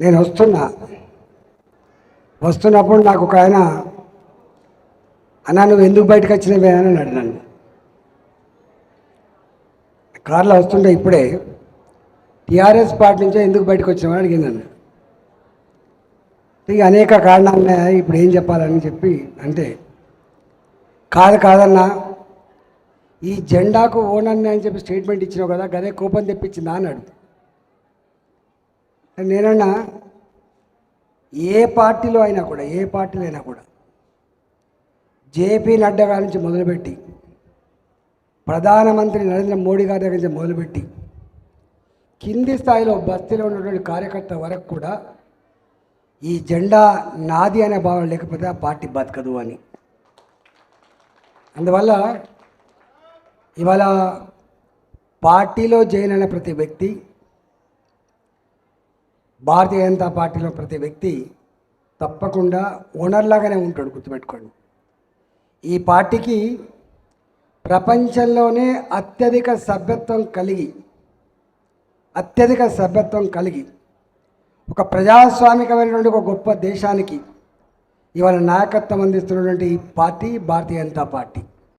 నేను వస్తున్నా. వస్తున్నప్పుడు నాకు ఒక ఆయన అన్నా నువ్వు ఎందుకు బయటకు వచ్చినవే అని అడిగాను కార్లో వస్తుంటే ఇప్పుడే టీఆర్ఎస్ పార్టీ నుంచే ఎందుకు బయటకు వచ్చినామని అడిగింది నన్ను. ఇక అనేక కారణాలు ఉన్నాయి ఇప్పుడు ఏం చెప్పాలని చెప్పి అంటే కాదు కాదన్నా ఈ జెండాకు ఓనన్నా అని చెప్పి స్టేట్మెంట్ ఇచ్చినావు కదా గదే కోపం తెప్పించిందా? అన్నాడు నేనన్నా ఏ పార్టీలో అయినా కూడా ఏ పార్టీలో అయినా కూడా జేపీ నడ్డా గారి నుంచి మొదలుపెట్టి ప్రధానమంత్రి నరేంద్ర మోడీ గారి దగ్గర నుంచి మొదలుపెట్టి కింది స్థాయిలో బస్తీలో ఉన్నటువంటి కార్యకర్త వరకు కూడా ఈ జెండా నాది అనే భావన లేకపోతే ఆ పార్టీ బతకదు అని. అందువల్ల ఇవాళ పార్టీలో జాయిన్ అయిన ప్రతి వ్యక్తి భారతీయ జనతా పార్టీలో ప్రతి వ్యక్తి తప్పకుండా ఓనర్లాగానే ఉంటాడు గుర్తుపెట్టుకోండి. ఈ పార్టీకి ప్రపంచంలోనే అత్యధిక సభ్యత్వం కలిగి అత్యధిక సభ్యత్వం కలిగి ఒక ప్రజాస్వామికమైనటువంటి ఒక గొప్ప దేశానికి ఇవాళ నాయకత్వం అందిస్తున్నటువంటి ఈ పార్టీ భారతీయ జనతా పార్టీ.